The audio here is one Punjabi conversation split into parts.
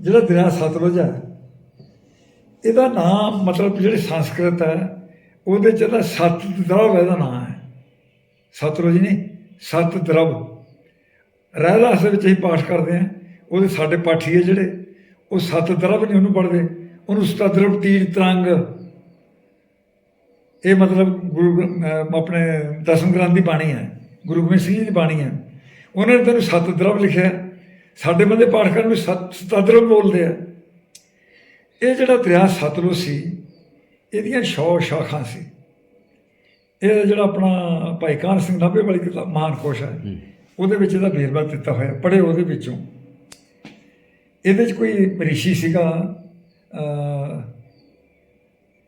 ਜਿਹੜਾ ਦਰਿਆ ਸਤਲੁਜ ਹੈ, ਇਹਦਾ ਨਾਮ ਮਤਲਬ ਜਿਹੜੀ ਸੰਸਕ੍ਰਿਤ ਹੈ, ਉਹਦੇ ਚ ਇਹਦਾ ਸਤ ਦਰਵ ਇਹਦਾ ਨਾਮ ਹੈ। ਸਤਲੁਜ ਨਹੀਂ, ਸਤ ਦਰਵ। ਰਹਿ ਦੇ ਵਿੱਚ ਹੀ ਪਾਠ ਕਰਦੇ ਆ ਉਹਦੇ ਸਾਡੇ ਪਾਠੀ ਹੈ ਜਿਹੜੇ, ਉਹ ਸਤ ਦਰਵ ਨਹੀਂ ਉਹਨੂੰ ਪੜ੍ਹਦੇ, ਉਹਨੂੰ ਸਤਦਰਵ ਤੀਰ ਤਰੰਗ। ਇਹ ਮਤਲਬ ਗੁਰੂ ਆਪਣੇ ਦਸਮ ਗ੍ਰੰਥ ਦੀ ਬਾਣੀ ਹੈ, ਗੁਰੂ ਗੋਬਿੰਦ ਸਿੰਘ ਜੀ ਦੀ ਬਾਣੀ ਹੈ। ਉਹਨਾਂ ਨੇ ਤੈਨੂੰ ਸਤ ਦਰਵ ਲਿਖਿਆ ਸਾਡੇ ਬੰਦੇ ਪਾਠ ਕਰਨ ਨੂੰ ਸਤ ਸਤਦਰਵ ਬੋਲਦੇ ਆ। ਇਹ ਜਿਹੜਾ ਦਰਿਆ ਸਤਲੁਜ ਸੀ ਇਹਦੀਆਂ 100 ਸ਼ਾਖਾਂ ਸੀ। ਇਹ ਜਿਹੜਾ ਆਪਣਾ ਭਾਈ ਕਾਨ ਸਿੰਘ ਨਾਭੇ ਵਾਲੀ ਕਿਤਾਬ ਮਹਾਨ ਕੋਸ਼ ਹੈ। ਉਹਦੇ ਵਿੱਚ ਇਹਦਾ ਵੇਰਵਾ ਦਿੱਤਾ ਹੋਇਆ ਪੜ੍ਹੇ ਉਹਦੇ ਵਿੱਚੋਂ। ਇਹਦੇ 'ਚ ਕੋਈ ਰਿਸ਼ੀ ਸੀਗਾ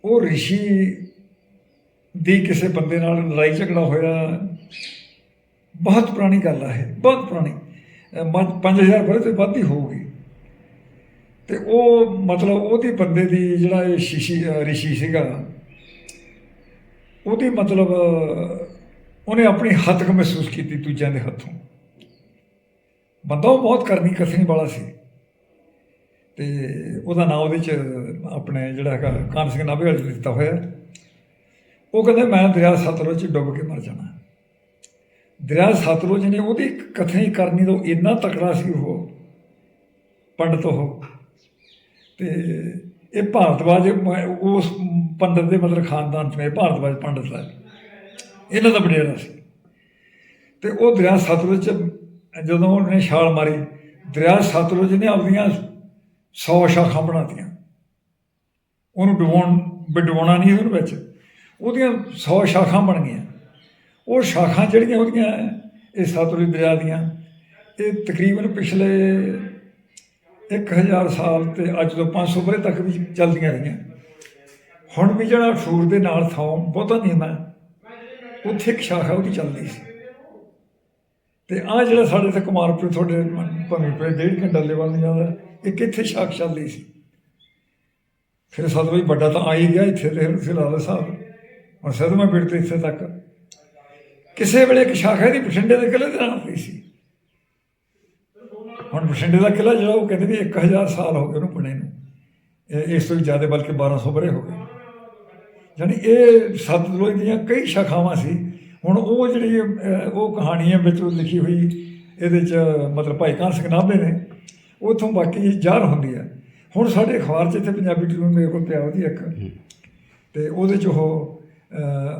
ਉਹ ਰਿਸ਼ੀ ਦੀ ਕਿਸੇ ਬੰਦੇ ਨਾਲ ਲੜਾਈ ਝਗੜਾ ਹੋਇਆ। ਬਹੁਤ ਪੁਰਾਣੀ ਗੱਲ ਆ ਇਹ ਬਹੁਤ ਪੁਰਾਣੀ। 5000 ਬਰੇ ਤੋਂ ਵੱਧ ਹੀ ਹੋਊਗੀ। ਤੇ ਉਹ ਮਤਲਬ ਉਹਦੀ ਬੰਦੇ ਦੀ ਜਿਹੜਾ ਇਹ ਸ਼ੀਸ਼ੀ ਰਿਸ਼ੀ ਸੀਗਾ ਉਹਦੀ ਮਤਲਬ ਉਹਨੇ ਆਪਣੀ ਹੱਤਕ ਮਹਿਸੂਸ ਕੀਤੀ ਦੂਜਿਆਂ ਦੇ ਹੱਥੋਂ। ਬੰਦਾ ਉਹ ਬਹੁਤ ਕਰਨੀ ਕਥਨੀ ਵਾਲਾ ਸੀ। ਤੇ ਉਹਦਾ ਨਾਮ ਉਹਦੇ ਚ ਆਪਣੇ ਜਿਹੜਾ ਹੈਗਾ ਕਾਨ ਸਿੰਘ ਨਾਭੇ ਵਾਲੇ ਦਿੱਤਾ ਹੋਇਆ। ਉਹ ਕਹਿੰਦਾ, ਮੈਂ ਦਰਿਆ ਸਤਲੁਜ ਚ ਡੁੱਬ ਕੇ ਮਰ ਜਾਣਾ। ਦਰਿਆ ਸਤਲੁਜ ਨੇ ਉਹਦੀ ਕਥਨੀ ਕਰਨੀ ਤੋਂ ਇੰਨਾ ਤਕੜਾ ਸੀ ਉਹ, ਪੰਡਤ ਉਹ। ਤੇ ਇਹ ਭਾਰਤਵਾਜ, ਉਸ ਪੰਡਤ ਦੇ ਮਤਲਬ ਖਾਨਦਾਨ ਚ ਮੈਂ ਭਾਰਤਵਾਜ ਪੰਡਤ ਹੈ ਇਹਨਾਂ ਦਾ ਵਡੇਰਾ ਸੀ। ਤੇ ਉਹ ਦਰਿਆ ਸਤਲੁਜ ਚ ਜਦੋਂ ਉਹਨੇ ਛਾਲ ਮਾਰੀ ਦਰਿਆ ਸਤਲੁਜ ਨੇ ਆਪਣੀਆਂ 100 ਸ਼ਾਖਾਂ ਬਣਾਤੀਆਂ। ਉਹਨੂੰ ਡਵਾਉਣ ਵੀ ਡੁਬਾਉਣਾ ਨਹੀਂ ਉਹਦੇ ਵਿੱਚ। ਉਹਦੀਆਂ 100 ਸ਼ਾਖਾਂ ਬਣ ਗਈਆਂ। ਉਹ ਸ਼ਾਖਾਂ ਜਿਹੜੀਆਂ ਉਹਦੀਆਂ ਇਹ ਸਤਲੁਜ ਦਰਿਆ ਦੀਆਂ, ਇਹ ਤਕਰੀਬਨ ਪਿਛਲੇ 1000 ਸਾਲ ਤੇ ਅੱਜ ਤੋਂ 500 ਬਰੇ ਤੱਕ ਵੀ ਚੱਲਦੀਆਂ ਰਹੀਆਂ। ਹੁਣ ਵੀ ਜਿਹੜਾ ਸੂਰ ਦੇ ਨਾਲ ਥਾਂ ਬਹੁਤਾ ਨਹੀਂ ਮੈਂ ਉੱਥੇ ਇੱਕ ਸ਼ਾਖਾ ਉਹਦੀ ਚੱਲਦੀ ਸੀ। ਤੇ ਆ ਜਿਹੜਾ ਸਾਡੇ ਤੇ ਕੁਮਾਰਪੁਰ ਤੁਹਾਡੇ ਭਾਵੇਂ ਪਏ, ਡੇਢ ਘੰਟਾ ਦੇ ਵੱਲ ਨੂੰ ਜਾਂਦਾ ਇਹ ਕਿੱਥੇ ਸ਼ਾਖ ਚੱਲਦੀ ਸੀ। ਫਿਰ ਸਤਿ ਵੀ ਵੱਡਾ ਤਾਂ ਆ ਹੀ ਗਿਆ ਇੱਥੇ ਤੇ ਫਿਰ ਲਾਲਾ ਸਾਹਿਬ। ਹੁਣ ਸਦਮਾ ਪਿੰਡ 'ਤੇ ਇੱਥੇ ਤੱਕ ਕਿਸੇ ਵੇਲੇ ਇੱਕ ਸ਼ਾਖਾ ਦੀ ਬਠਿੰਡੇ ਦੇ ਕਿਲੇ ਦੇ ਨਾਲ ਪਈ ਸੀ। ਹੁਣ ਬਠਿੰਡੇ ਦਾ ਕਿਲਾ ਜਿਹੜਾ ਉਹ ਕਹਿੰਦੇ ਵੀ 1000 ਸਾਲ ਹੋ ਗਏ ਉਹਨੂੰ ਬਣੇ ਨੂੰ। ਇਸ ਤੋਂ ਵੀ ਜ਼ਿਆਦਾ ਬਲਕਿ 1200 ਬਰੇ ਹੋ ਗਏ। ਯਾਨੀ ਇਹ ਸਤਲੁਜ ਦੀਆਂ ਕਈ ਸ਼ਾਖਾਵਾਂ ਸੀ। ਹੁਣ ਉਹ ਜਿਹੜੀ ਉਹ ਕਹਾਣੀ ਹੈ ਵਿੱਚ ਲਿਖੀ ਹੋਈ ਇਹਦੇ ਚ ਮਤਲਬ ਭਾਈ ਕਾਨ ਸਿੰਘ ਨਾਭੇ ਨੇ। ਉਥੋਂ ਬਾਕੀ ਜ਼ਾਹਰ ਹੁੰਦੀ ਹੈ ਹੁਣ ਸਾਡੇ ਅਖਬਾਰ 'ਚ ਇੱਥੇ ਪੰਜਾਬੀ ਟ੍ਰਿਬਿਊਨ ਮੇਰੇ ਕੋਲ ਪਿਆ ਉਹਦੀ ਇੱਕ। ਤੇ ਉਹਦੇ 'ਚ ਉਹ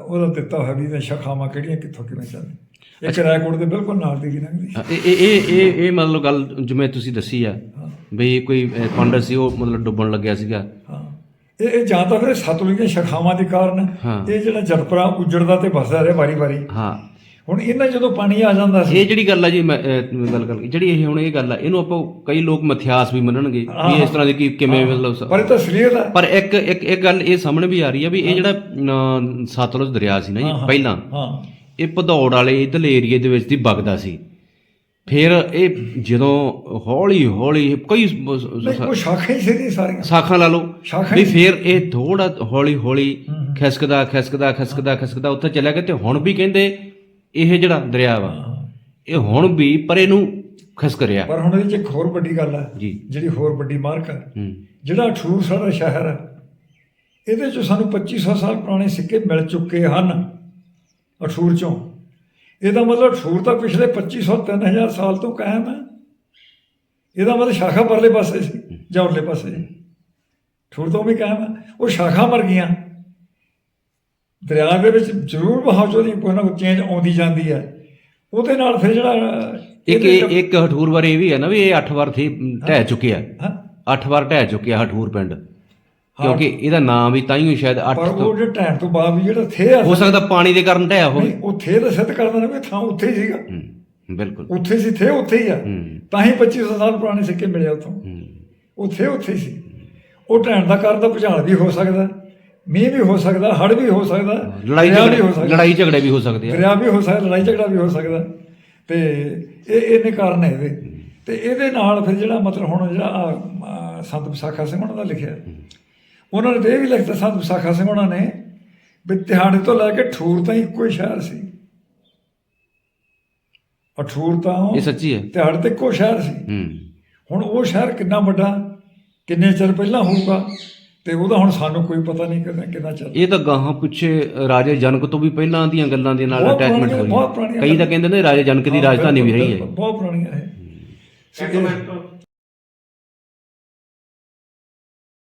ਉਹਦਾ ਦਿੱਤਾ ਹੋਇਆ ਵੀ ਇਹ ਸ਼ਾਖਾਵਾਂ ਕਿਹੜੀਆਂ ਕਿੱਥੋਂ ਕਿਵੇਂ ਚੱਲਦੀਆਂ? ਇੱਕ ਰਾਏਕੋਟ ਦੇ ਬਿਲਕੁਲ ਨਾਲ ਦੀ ਲੰਘਦੀ। ਇਹ ਇਹ ਇਹ ਇਹ ਇਹ ਮਤਲਬ ਗੱਲ ਜਿਵੇਂ ਤੁਸੀਂ ਦੱਸੀ ਆ ਵੀ ਕੋਈ ਪੰਡਤ ਸੀ ਉਹ ਮਤਲਬ ਡੁੱਬਣ ਲੱਗਿਆ ਸੀਗਾ। ਹਾਂ। ਇਹ ਇਹ ਜਾਂ ਤਾਂ ਫਿਰ ਸਤਲੁਜ ਦੀਆਂ ਸ਼ਾਖਾਵਾਂ ਦੇ ਕਾਰਨ। ਇਹ ਜਿਹੜਾ ਜਲਪਰਾ ਉਜੜਦਾ ਤੇ ਵਸਦਾ ਰਿਹਾ ਵਾਰੀ ਵਾਰੀ ਹਾਂ। ਹੁਣ ਇਹਨਾਂ ਜਦੋਂ ਪਾਣੀ ਆ ਜਾਂਦਾ ਸੀ। ਇਹ ਜਿਹੜੀ ਗੱਲ ਆ ਜੀ ਮੈਂ ਅਹ, ਗੱਲ ਕਰ ਜਿਹੜੀ ਇਹ ਹੁਣ ਇਹ ਗੱਲ ਆ ਇਹਨੂੰ ਆਪਾਂ ਕਈ ਲੋਕ ਮਿਥਿਆਸ ਵੀ ਮੰਨਣਗੇ ਵੀ ਇਸ ਤਰ੍ਹਾਂ ਦੀ ਕੀ ਕਿਵੇਂ ਮਤਲਬ ਸ- ਪਰ ਇਹ ਤਾਂ ਸਰੀਰ ਦਾ ਪਰ ਇੱਕ ਇੱਕ ਇੱਕ ਗੱਲ ਇਹ ਸਾਹਮਣੇ ਵੀ ਆ ਰਹੀ ਆ ਵੀ ਇਹ ਜਿਹੜਾ ਸਤਲੁਜ ਦਰਿਆ ਸੀ ਨਾ ਜੀ ਪਹਿਲਾਂ ਹਾਂ। ਇਹ ਭਦੌੜ ਵਾਲੇ ਇਧਰਲੇ ਏਰੀਏ ਦੇ ਵਿੱਚ ਦੀ ਵਗਦਾ ਸੀ। ਫਿਰ ਇਹ ਜਦੋਂ ਹੌਲੀ ਹੌਲੀ ਕਈ ਸ- ਨਹੀਂ ਉਹ ਸ਼ਾਖਾ ਹੀ ਸੀ ਸਾਰੀਆਂ। ਸਾਖਾਂ ਲਾ ਲਓ। ਸ਼ਾਖਾ ਵੀ ਫਿਰ ਇਹ ਥੋੜਾ ਹੌਲੀ ਹੌਲੀ ਖਿਸਕਦਾ ਖਿਸਕਦਾ ਖਿਸਕਦਾ ਖਿਸਕਦਾ ਉੱਥੇ ਚਲਿਆ ਗਿਆ ਤੇ ਹੁਣ ਵੀ ਕਹਿੰਦੇ ਇਹ ਜਿਹੜਾ ਦਰਿਆ ਵਾ ਇਹ ਹੁਣ ਵੀ ਪਰੇ ਨੂੰ ਖਿਸਕ ਰਿਹਾ ਪਰ ਹੁਣ ਇਹਦੇ ਚ ਇੱਕ ਹੋਰ ਵੱਡੀ ਗੱਲ ਜੀ। ਜਿਹੜੀ ਹੋਰ ਵੱਡੀ ਮਾਰਕ ਹੈ ਹੂੰ। ਜਿਹੜਾ ਅਠੂਰ ਸਾਡਾ ਸ਼ਹਿਰ ਹੈ ਇਹਦੇ ਚ ਸਾਨੂੰ 2500 ਸਾਲ ਪੁਰਾਣੇ ਸਿੱਕੇ ਮਿਲ ਚੁੱਕੇ ਹਨ ਅਠੂਰ ਚੋਂ। ਇਹਦਾ ਮਤਲਬ ਅਠੂਰ ਤਾਂ ਪਿਛਲੇ 2500 3000 ਸਾਲ ਤੋਂ ਕਾਇਮ ਹੈ ਇਹਦਾ ਮਤਲਬ ਸ਼ਾਖਾ ਪਰਲੇ ਪਾਸੇ ਸੀ ਜਾਂ ਉਰਲੇ ਪਾਸੇ ਅਠੂਰ ਤੋਂ ਵੀ ਕਾਇਮ ਹੈ ਉਹ ਸ਼ਾਖਾ ਮਰ ਗਈਆਂ। ਦਰਿਆ ਦੇ ਵਿੱਚ ਜ਼ਰੂਰ ਬਹਾਵ ਦੀ ਕੋਈ ਨਾ ਕੋਈ ਚੇਂਜ ਆਉਂਦੀ ਜਾਂਦੀ ਹੈ। ਉਹਦੇ ਨਾਲ ਫਿਰ ਜਿਹੜਾ ਇੱਕ ਇੱਕ ਹਠੂਰ ਵਾਰ ਇਹ ਵੀ ਹੈ ਨਾ ਵੀ ਇਹ 8 ਵਾਰ ਥੀ ਢਹਿ ਚੁੱਕਿਆ ਹਾਂ। 8 ਵਾਰ ਢਹਿ ਚੁੱਕਿਆ ਹਠੂਰ ਪਿੰਡ। ਕਿਉਂਕਿ ਇਹਦਾ ਨਾਮ ਵੀ ਤਾਂ ਹੀ ਸ਼ਾਇਦ 8 ਪਰ ਤੋਂ। ਉਹ ਜੇ ਟਾਈਮ ਤੋਂ ਬਾਅਦ ਵੀ ਜਿਹੜਾ ਥੇ ਆ ਹੋ ਸਕਦਾ ਪਾਣੀ ਦੇ ਕਾਰਨ ਢਹਿਆ ਹੋਵੇ। ਨਹੀਂ ਉੱਥੇ ਤਾਂ ਸਿੱਧ ਕਰਦਾ ਨਾ ਵੀ ਥਾਂ ਉੱਥੇ ਹੀ ਸੀਗਾ। ਬਿਲਕੁਲ। ਉੱਥੇ ਸੀ ਥੇ ਉੱਥੇ ਹੀ ਆ। ਤਾਂ ਹੀ 2500 ਸਾਲ ਪੁਰਾਣੇ ਸਿੱਕੇ ਮਿਲੇ ਉੱਥੋਂ। ਉੱਥੇ ਉੱਥੇ ਸੀ। ਉਹ ਢਹਿਣ ਦਾ ਕਾਰਨ ਤਾਂ ਭੁਚਾਲ ਵੀ ਹੋ ਸਕਦਾ। ਮੀਂਹ ਵੀ ਹੋ ਸਕਦਾ ਹੜ੍ਹ ਵੀ ਹੋ ਸਕਦਾ ਲੜਾਈ ਦਰਿਆ ਵੀ ਝਗੜੇ ਹੋ ਸਕਦਾ। ਲੜਾਈ ਝਗੜੇ ਵੀ ਹੋ ਸਕਦੇ ਆ। ਦਰਿਆ ਵੀ ਹੋ ਸਕਦਾ ਲੜਾਈ ਝਗੜਾ ਵੀ ਹੋ ਸਕਦਾ। ਤੇ ਇਹ ਇਹਨੇ ਕਾਰਨ ਹੈ ਇਹਦੇ। ਤੇ ਇਹਦੇ ਨਾਲ ਫਿਰ ਜਿਹੜਾ ਮਤਲਬ ਹੁਣ ਜਿਹੜਾ ਆਹ, ਸੰਤ ਵਿਸਾਖਾ ਸਿੰਘ ਉਹਨਾਂ ਦਾ ਲਿਖਿਆ। ਉਹਨਾਂ ਨੇ ਤਾਂ ਇਹ ਵੀ ਲਿਖਤਾ ਸੰਤ ਵਿਸਾਖਾ ਸਿੰਘ ਉਹਨਾਂ ਨੇ ਵੀ ਤਿਹਾੜੇ ਤੋਂ ਲੈ ਕੇ ਠੂਰ ਤਾਂ ਇੱਕੋ ਹੀ ਸ਼ਹਿਰ ਸੀ। ਅਠੂਰ ਤਾਂ ਇਹ ਸੱਚੀ ਹੈ। ਤਿਹਾੜ ਤੇ ਇੱਕੋ ਸ਼ਹਿਰ ਸੀ। ਹੂੰ। ਹੁਣ ਉਹ ਸ਼ਹਿਰ ਕਿੰਨਾ ਵੱਡਾ ਕਿੰਨੇ ਚਿਰ ਪਹਿਲਾਂ ਹੋਊਗਾ ਤੇ ਉਹਦਾ ਹੁਣ ਸਾਨੂੰ ਕੋਈ ਪਤਾ ਨਹੀਂ ਕਿੰਨਾ ਕਿੰਨਾ ਚੱਲ ਇਹ ਤਾਂ ਗਾਹਾਂ ਪਿੱਛੇ ਰਾਜੇ ਜਨਕ ਤੋਂ ਵੀ ਪਹਿਲਾਂ ਦੀਆਂ ਗੱਲਾਂ ਦੇ ਨਾਲ ਅਟੈਚਮੈਂਟ ਹੋਈ। ਕਈ ਤਾਂ ਕਹਿੰਦੇ ਨੇ ਰਾਜੇ ਜਨਕ ਦੀ ਰਾਜਧਾਨੀ ਵੀ ਰਹੀ ਹੈ। ਬਹੁਤ ਪੁਰਾਣੀਆਂ ਹੈ